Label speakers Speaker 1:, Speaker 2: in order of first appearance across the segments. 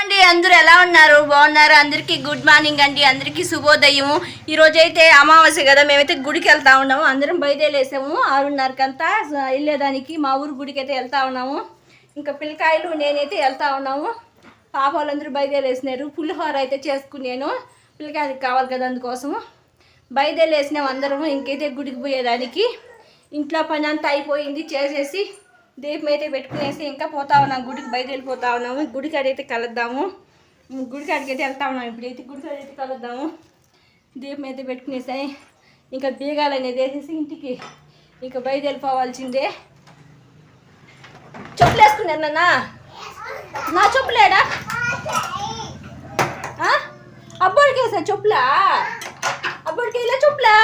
Speaker 1: అండి అందరూ ఎలా ఉన్నారు? బాగున్నారు? అందరికీ గుడ్ మార్నింగ్ అండి అందరికీ శుభోదయం ఈ రోజు అయితే అమావాస్య కదా మేమైతే గుడికి వెళ్తా ఉన్నాము. అందరం బయలుదేరేసాము. ఆరున్నరకంతా వెళ్ళేదానికి మా ఊరు గుడికి అయితే వెళ్తా ఉన్నాము. ఇంకా పిల్లకాయలు నేనైతే వెళ్తా ఉన్నాము. పాప వాళ్ళందరూ బయలుదేరేసినారు. పులిహోర అయితే చేసుకున్నాను. పిల్లకాయలకి కావాలి కదా అందుకోసము. బయలుదేరేసినాం అందరం ఇంకైతే గుడికి పోయేదానికి. ఇంట్లో పని అంతా అయిపోయింది చేసేసి దీపం అయితే పెట్టుకునేసి ఇంకా పోతా ఉన్నాం. గుడికి బయలుదేరిపోతా ఉన్నాము. గుడి కాడైతే కలుద్దాము. గుడి కాడికి అయితే వెళ్తా ఉన్నాం. ఇప్పుడైతే గుడి కాడ అయితే కలుద్దాము. దీపం అయితే పెట్టుకునేసాయి. ఇంకా బీగాలు అనేది వేసేసి ఇంటికి ఇంకా బయలుదేరిపోవాల్సిందే చెప్పులు వేసుకున్నారు నాన్న? నా చెప్పులేడా? ఆ? అబ్బోడికి వేసా చెప్పులా? అబ్బోడికి ఇలా చెప్పులా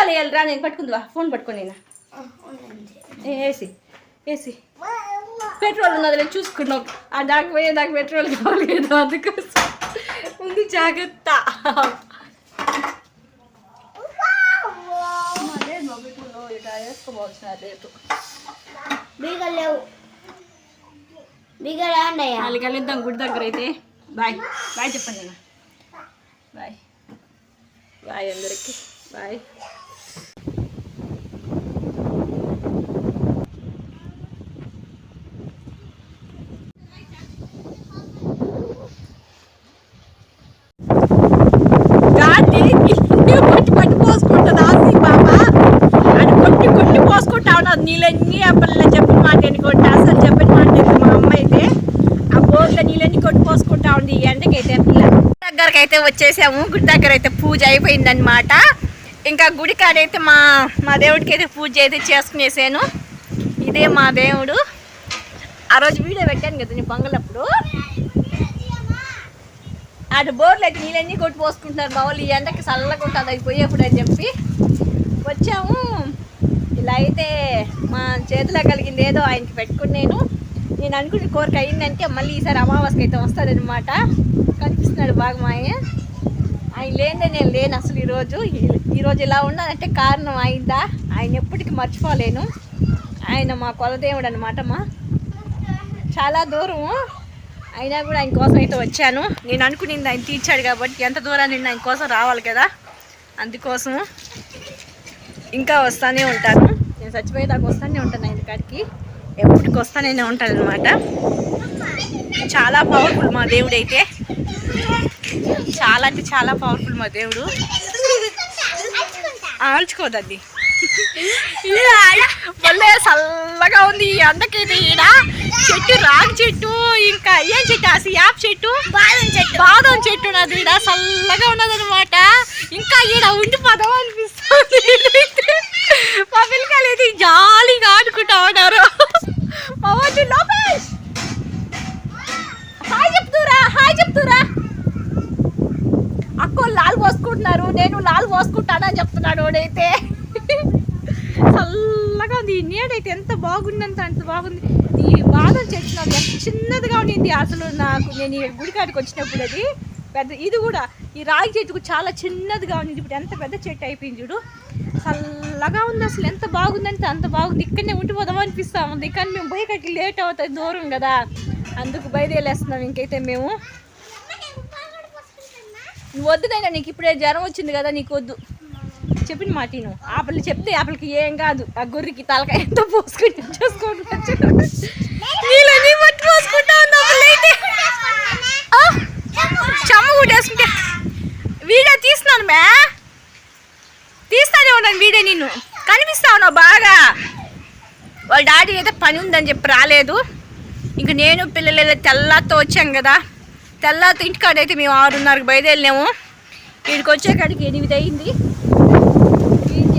Speaker 1: ఇంకా ఇటు బీగాలు వేయాలి రా నేను పట్టుకుందా ఫోన్ పట్టుకొని నేను. వేసి వేసి పెట్రోల్ ఉన్నది చూసుకున్నాం. ఆ దాకా పోయే దాకా పెట్రోల్ కావాలి కదా అందుకోసం. ఉంది జాగ్రత్త. నాలుగు వెళ్దాం గుడి దగ్గర అయితే. బాయ్. బాయ్ చెప్పండి బాయ్. బాయ్ అందరికి. బాయ్ గాడి పట్టి పట్టి పోసుకుంటుంది ఆసి బాబ అది కొట్టి కొట్టి పోసుకుంటా ఉన్నది నీళ్ళన్నీ ఆ పిల్ల చెప్పిన మాట ఎన్నుకోండి అసలు చెప్పిన మాట ఎన్నుకో మా అమ్మ అయితే ఆ బోర్లో నీళ్ళన్నీ కొట్టి పోసుకుంటా ఉంది ఈ ఎండకైతే ఆ పిల్ల దగ్గరకు అయితే వచ్చేసాము. గుడి దగ్గర అయితే పూజ అయిపోయిందనమాట ఇంకా గుడి కాడైతే మా మా దేవుడికి అయితే పూజ అయితే చేసుకునేసాను. ఇదే మా దేవుడు. ఆ రోజు వీడియో పెట్టాను కదా నేను పొంగలప్పుడు అటు బోర్లు అయితే నీళ్ళన్నీ కొట్టి పోసుకుంటున్నారు బావులు ఈ ఎండకి చల్లగా ఉంటుంది అది పోయేప్పుడు అని చెప్పి. వచ్చాము. ఇలా అయితే మా చేతిలో కలిగింది ఏదో ఆయనకి పెట్టుకుని నేను. నేను అనుకున్న కోరిక అయిందంటే మళ్ళీ ఈసారి అమావాస్యకి అయితే వస్తాడనమాట కనిపిస్తున్నాడు బాగా మా ఆయన ఆయన లేదే నేను లేను అసలు ఈరోజు. ఈరోజు ఇలా ఉన్నానంటే కారణం అయిందా? ఆయన ఎప్పటికీ మర్చిపోలేను. ఆయన మా కొలదేవుడు అనమాట మా. చాలా దూరము. అయినా కూడా ఆయన కోసం అయితే వచ్చాను. నేను అనుకునింది ఆయన తీర్చాడు కాబట్టి ఎంత దూరాన్ని ఆయన కోసం రావాలి కదా? అందుకోసం ఇంకా వస్తానే ఉంటాను. నేను చచ్చిపోయేదాకా వస్తానే ఉంటాను ఆయన కాడికి. ఎప్పటికి వస్తానే ఉంటాను అనమాట చాలా పవర్ఫుల్ మా దేవుడు అయితే చాలా అంటే చాలా పవర్ఫుల్ మా దేవుడు. ఆల్చుకోదండి మళ్ళీ చల్లగా ఉంది ఈ ఎండకైతే ఈడ. చెట్టు రాగి చెట్టు ఇంకా ఏం చెట్టు అసలు యాప్ చెట్టు బాదం చెట్టు. బాదం చెట్టు ఉన్నది ఈడ. చల్లగా ఉన్నది అనమాట ఇంకా ఈడ ఉండిపోదాం అనిపిస్తుంది. మా పిల్లకాయలు అయితే జాలీగా ఆడుకుంటా ఉన్నారు మా వాళ్ళు లోపేష్ హాయ్ చెప్తురా హాయ్ చెప్తురా అక్కో లాల్ పోసుకుంటున్నారు నేను లాల్ పోసుకుంటానని తోడైతే చల్లగా ఉంది. ఈ నీడైతే ఎంత బాగుందంత అంత బాగుంది. ఈ బాదం చెట్టు నాకు ఎంత చిన్నదిగా ఉండింది అసలు నాకు. నేను ఈ గుడికాడికి వచ్చినప్పుడు అది పెద్ద ఇది కూడా ఈ రాగి చెట్టుకు చాలా చిన్నదిగా ఉండింది. ఇప్పుడు ఎంత పెద్ద చెట్టు అయిపోయింది చూడు. చల్లగా ఉంది అసలు. ఎంత బాగుందంటే అంత బాగుంది. ఇక్కడనే ఉండిపోదాం అనిపిస్తా ఉంది. కానీ మేము బయటకి లేట్ అవుతుంది దూరం కదా. అందుకు బయలుదేరేస్తున్నాం ఇంకైతే మేము. నువ్వు వద్దునైనా నీకు ఇప్పుడే జ్వరం వచ్చింది కదా నీకు వద్దు. చెప్పిన మాట నేను ఆపలు చెప్తే ఆపలకి ఏం కాదు. ఆ గొర్రెకి తలకాయ ఎంతో పోసుకుని చూసుకోవచ్చు నీళ్ళని పట్టి పోసుకుంటా అయితే. చెమ్మ కొట్టేసుకుంటే. వీడియో తీస్తున్నాను మే. తీస్తానే ఉన్నాను వీడియో నేను కనిపిస్తా ఉన్నావు బాగా. వాళ్ళ డాడీ అయితే పని ఉందని చెప్పి రాలేదు. ఇంక నేను పిల్లలు ఏదో తెల్లాతో వచ్చాం కదా. తెల్లాతో ఇంటికాడైతే మేము ఆరున్నరకు బయలుదేరినాము. వీడికి వచ్చేకాడికి ఎనిమిది అయింది.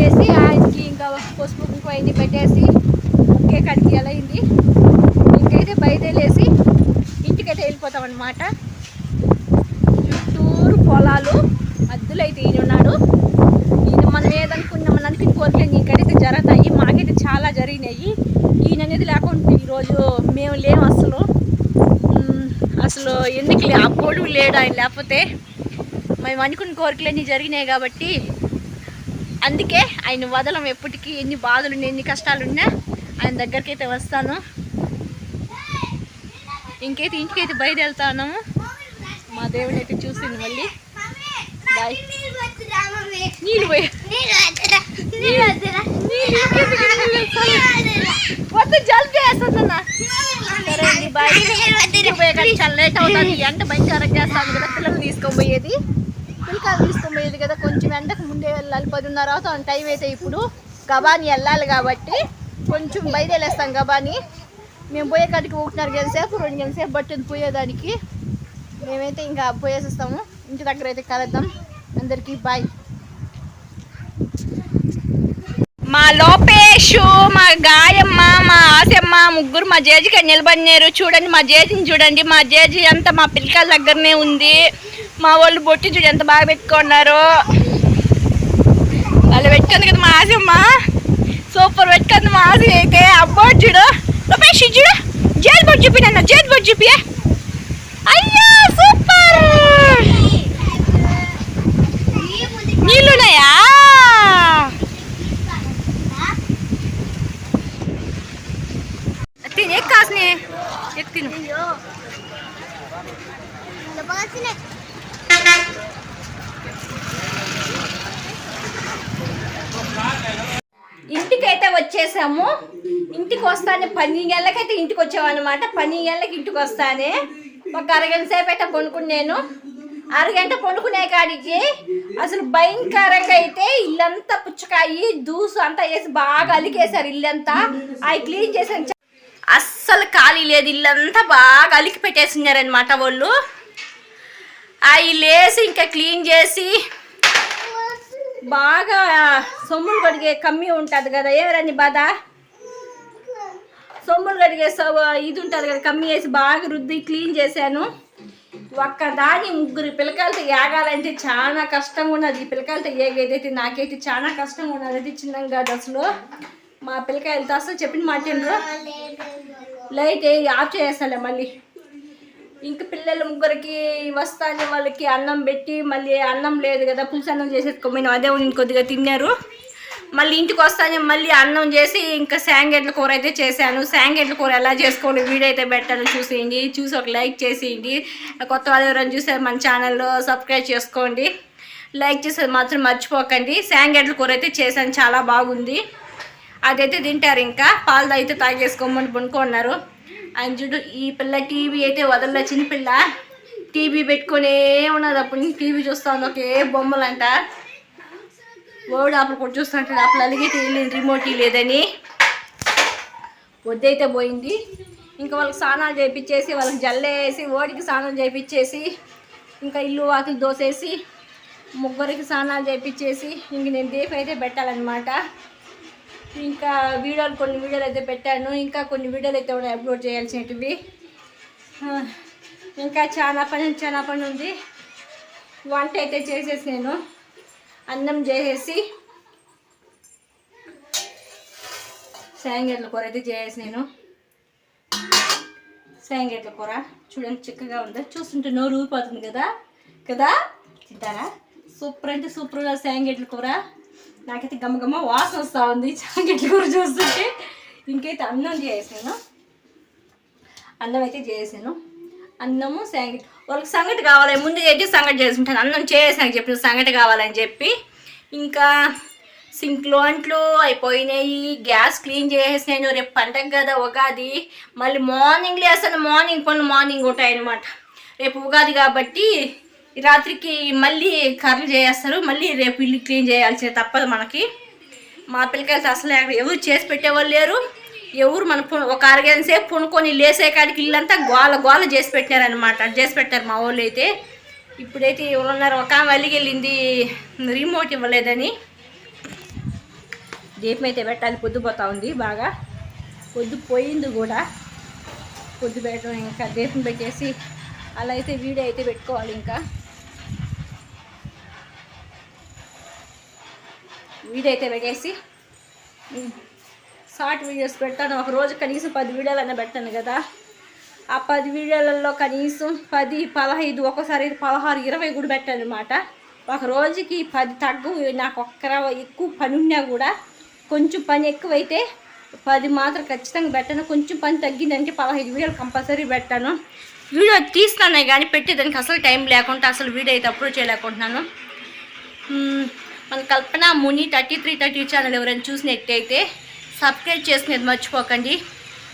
Speaker 1: చేసి ఆయనకి ఇంకా పసుపు కుంకుమ అయింది పెట్టేసి కేక్ అడిగి ఎలా అయింది. ఇంకైతే బయలుదేరేసి ఇంటికైతే వెళ్ళిపోతాం అనమాట చుట్టూరు పొలాలు మధ్యలో అయితే ఈయన ఉన్నాడు. ఈయన మనం ఏదనుకున్నా మనం అనుకుని కోరికలు ఇక్కడైతే జరుగుతాయి. మాకైతే చాలా జరిగినాయి. ఈయన అనేది లేకుండా ఈరోజు మేము లేము అసలు. అసలు ఎందుకు లే అప్పుడు లేడు ఆయన లేకపోతే. మేము అనుకున్న కోరికలన్నీ జరిగినాయి కాబట్టి అందుకే ఆయన వదలం ఎప్పటికీ ఎన్ని బాధలు ఎన్ని కష్టాలున్నా ఆయన దగ్గరికైతే వస్తాను. ఇంకైతే ఇంటికైతే బయలుదేరుతాను మా దేవుని అయితే చూసింది మళ్ళీ. బాయ్. నీళ్ళు పోయి. వద్దు జల్దీ వేస్తుందన్నా సరే అండి బాయ్. ఇంటికి చాలా లేట్ అవుతుంది. ఎండ భయంకరంగా చేస్తాను కదా పిల్లలు తీసుకోబోయేది పిల్లకాయలు అయిపోయేది కదా కొంచెం ఎండకు ముందే వెళ్ళాలి. పదిన్నర అవుతుంది టైం అయితే ఇప్పుడు గబాని వెళ్ళాలి కాబట్టి కొంచెం బయలుదేరేస్తాం గబాని. మేము పోయేకాడికి ఒకటిన్నర గంట సేపు రెండు గంటల సేపు పట్టింది పోయేదానికి. మేమైతే ఇంకా పోయేసేస్తాము. ఇంటి దగ్గర అయితే కలుద్దాం. అందరికీ బాయ్. మా లోపేష్ మా గాయమ్మ మా ఆశమ్మ ముగ్గురు మా జేజికి నిలబడినారు. చూడండి మా జేజిని చూడండి. మా జేజి అంతా మా పిల్లకాయల దగ్గరనే ఉంది. మా వాళ్ళు బొట్టి చూడు ఎంత బాగా పెట్టుకున్నారు. వాళ్ళు పెట్టుకుంది కదా మా ఆశమ్మ సూపర్ పెట్టుకుంది మా ఆశ అయితే. అబ్బో చూడు. లోపేష్ ఇది చూడు. జేజ్ బొట్టు చూపి నన్ను బొట్టు చూపి అయ్యో సూపర్! వచ్చేసాము. ఇంటికి వస్తానే పన్నెండు గంటలకైతే ఇంటికి వచ్చామన్నమాట పన్నెండు గంటలకి ఇంటికి వస్తానే. ఒక అరగంట సేపు అయితే కొనుక్కున్నాను అరగంట కొనుక్కునే కాడికి అసలు భయంకరంగా అయితే ఇల్లంతా పుచ్చకాయి దూసు అంతా వేసి బాగా అలికేశారు ఇల్లంతా. అవి క్లీన్ చేసాను అస్సలు ఖాళీ లేదు. ఇల్లంతా బాగా అలికి పెట్టేసినారనమాట వాళ్ళు. అవి లేసి ఇంకా క్లీన్ చేసి బాగా సొమ్ములు కడిగే కమ్మి ఉంటుంది కదా ఏమరని బాధ? సొమ్ములు కడిగే ఇది ఉంటుంది కదా కమ్మి వేసి బాగా రుద్ది క్లీన్ చేశాను. ఒక్క దాని ముగ్గురు పిల్లకాయలతో ఏగాలంటే చాలా కష్టంగా ఉన్నది. ఈ పిల్లకాయలతో ఏగేదైతే నాకైతే చాలా కష్టంగా ఉన్నది. అది చిన్నం కాదు అసలు. మా పిల్లకాయలతో అసలు చెప్పిన మాట లైట్ ఏ- ఆఫ్ చేసేస్తాలే మళ్ళీ. ఇంక పిల్లల ముగ్గురికి వస్తానే వాళ్ళకి అన్నం పెట్టి మళ్ళీ అన్నం లేదు కదా పులుసన్నం చేసేసుకోమని అదే నేను కొద్దిగా తిన్నారు. మళ్ళీ ఇంటికి వస్తానే మళ్ళీ అన్నం చేసి ఇంకా శాంగెడ్ల కూర అయితే చేశాను. శాంగెడ్ల కూర ఎలా చేసుకోండి వీడియో అయితే పెట్టాను చూసేయండి. చూసి ఒక లైక్ చేసేయండి. కొత్త వాళ్ళు ఎవరైనా చూసారు మన ఛానల్లో సబ్స్క్రైబ్ చేసుకోండి. లైక్ చేసేది మాత్రం మర్చిపోకండి. శాంగెడ్ల కూర అయితే చేశాను చాలా బాగుంది. అదైతే తింటారు ఇంకా. పాలు అయితే తాగేసుకోమని పనుకున్నారు. ఆయన చూడు ఈ పిల్ల టీవీ అయితే వదలలే చిన్న పిల్ల. టీవీ పెట్టుకునే ఉన్నది అప్పుడు నుంచి టీవీ చూస్తా ఉంది ఒకే బొమ్మలంట. ఓడి అప్పుడు కూడా చూస్తుంటాడు అప్పుడు అలిగే తెలియలేదు రిమోట్ లేదని. వద్దైతే పోయింది. ఇంకా వాళ్ళకి స్నానాలు చేయించేసి వాళ్ళకి జల్లేసి ఓడికి స్నానం చేయించేసి ఇంకా ఇల్లు వాకిలి దోసేసి ముగ్గురికి స్నానాలు చేయించేసి ఇంక నేను దీపం అయితే పెట్టాలన్నమాట. ఇంకా వీడియోలు కొన్ని వీడియోలు అయితే పెట్టాను. ఇంకా కొన్ని వీడియోలు అయితే ఉన్నాయి అప్లోడ్ చేయాల్సినవి ఇంకా చాలా పని చాలా పని ఉంది. వంట అయితే చేసేసి నేను అన్నం చేసేసి సాయంగేట్ల కూర అయితే చేసేసి నేను. సాయంగేట్ల కూర చూడండి చిక్కగా ఉందా? చూస్తుంటే నోరు ఊరిపోతుంది కదా? కదా? తింటారా? సూపర్ అంటే సూపర్గా సాయంగేట్ల కూర. నాకైతే గమ్మ గమ్మ వాసన వస్తూ ఉంది సాయంగట్ల కూర చూస్తుంటే. ఇంకైతే అన్నం చేసాను అన్నం అయితే చేసాను అన్నము సంగటి. వాళ్ళకి సంగటి కావాలి. ముందు చేసి సంగటి చేసుకుంటాను. అన్నం చేసాను చెప్పిన సంగటి కావాలని చెప్పి. ఇంకా సింక్లో అంట్లు అయిపోయినాయి. గ్యాస్ క్లీన్ చేసేసాను. రేపు పండగ కదా ఉగాది. మళ్ళీ మార్నింగ్ లేస్తాను మార్నింగ్ పనులు మార్నింగ్ ఉంటాయి అనమాట రేపు ఉగాది కాబట్టి రాత్రికి మళ్ళీ కర్రలు చేస్తారు మళ్ళీ రేపు ఇల్లు క్లీన్ చేయాల్సి తప్పదు మనకి. మా పిల్లకాయలతో అసలు ఎవరు చేసి పెట్టేవాళ్ళు లేరు. ఎవరు మన ఒక అరగంట సేపు పుణుకొని లేసే కాడికి ఇల్లంతా గోల గోల చేసి పెట్టారనమాట చేసి పెట్టారు మా వాళ్ళు అయితే. ఇప్పుడైతే ఎవరు ఉన్నారు ఒక వెళ్ళికెళ్ళింది వెళ్ళింది. రిమోట్ ఇవ్వలేదని. దీపం అయితే పెట్టాలి. పొద్దుపోతా ఉంది బాగా. పొద్దు పోయింది కూడా. పొద్దు పెట్టడం ఇంకా దీపం పెట్టేసి అలా అయితే వీడియో అయితే పెట్టుకోవాలి ఇంకా. వీడియో అయితే పెట్టేసి షార్ట్ వీడియోస్ పెడతాను ఒక రోజు కనీసం పది వీడియోలైనా పెడతాను కదా. ఆ పది వీడియోలలో కనీసం పది పదహైదు ఒకసారి పదహారు ఇరవై కూడా పెట్టాను అనమాట ఒక రోజుకి పది తగ్గు నాకు ఒక్కర ఎక్కువ పని ఉన్నా కూడా కొంచెం పని ఎక్కువైతే పది మాత్రం ఖచ్చితంగా పెట్టాను. కొంచెం పని తగ్గిందంటే పదహైదు వీడియోలు కంపల్సరీ పెట్టాను. వీడియో తీస్తున్నాను కానీ పెట్టేదానికి అసలు టైం లేకుండా అసలు వీడియో అయితే అప్లోడ్ చేయలేకుంటున్నాను. మన కల్పన ముని థర్టీ త్రీ థర్టీ ఛానల్ ఎవరైనా చూసినట్టయితే సబ్స్క్రైబ్ చేసుకునేది మర్చిపోకండి.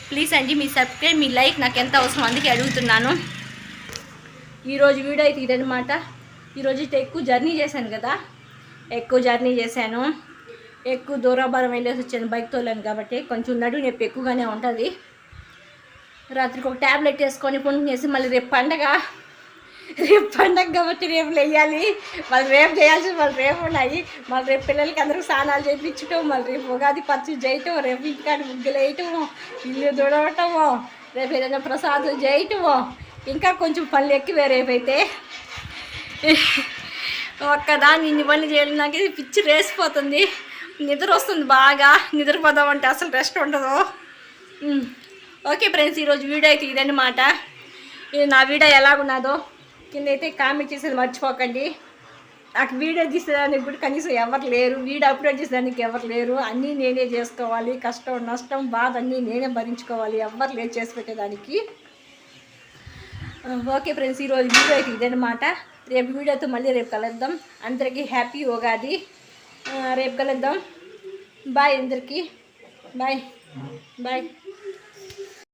Speaker 1: ప్లీజ్ అండి మీ సబ్స్క్రైబ్ మీ లైక్ నాకు ఎంత అవసరం అందుకే అడుగుతున్నాను. ఈరోజు వీడియో అయితే ఇదనమాట ఈరోజు అయితే ఎక్కువ జర్నీ చేశాను కదా. ఎక్కువ జర్నీ చేశాను. ఎక్కువ దూరాభారం వెళ్ళేసి వచ్చాను బైక్ తోలాను కాబట్టి కొంచెం నడు నొప్పి ఎక్కువగానే ఉంటుంది. రాత్రికి ఒక ట్యాబ్లెట్ వేసుకొని పండుకునేసి మళ్ళీ రేపు పండగ రేపు పండగ కాబట్టి రేపు లేయాలి. మళ్ళీ రేపు చేయాల్సి మళ్ళీ రేపు ఉన్నాయి. మళ్ళీ రేపు పిల్లలకి అందరూ స్నానాలు చేయించటం మళ్ళీ రేపు ఉగాది పచ్చి చేయటం రేపు ఇంటికాడ ముగ్గులు వేయటము ఇల్లు దుడవటము రేపు ఏదైనా ప్రసాదం చేయటము ఇంకా కొంచెం పనులు ఎక్కువే రేపైతే. ఒక్కదాన్ని ఇన్ని పనులు చేయాలి నాకు ఇది పిచ్చి రేసిపోతుంది. నిద్ర వస్తుంది బాగా. నిద్రపోదామంటే అసలు రెస్ట్ ఉండదు. ఓకే ఫ్రెండ్స్ ఈరోజు వీడియో అయితే ఇదన్నమాట. ఇది నా వీడియో ఎలాగున్నదో కింద అయితే కామెంట్ చేసేది మర్చిపోకండి. నాకు వీడియో తీసేదానికి కూడా కనీసం ఎవరు లేరు. వీడియో అప్లోడ్ చేసేదానికి ఎవరు లేరు. అన్నీ నేనే చేసుకోవాలి. కష్టం నష్టం బాధ అన్నీ నేనే భరించుకోవాలి. ఎవరు లేరు చేసి పెట్టేదానికి. ఓకే ఫ్రెండ్స్ ఈరోజు వీడియో అయితే ఇదన్నమాట. రేపు వీడియోతో మళ్ళీ రేపు కలుద్దాం. అందరికీ హ్యాపీ ఉగాది. రేపు కలుద్దాం. బాయ్ అందరికీ. బాయ్. బాయ్.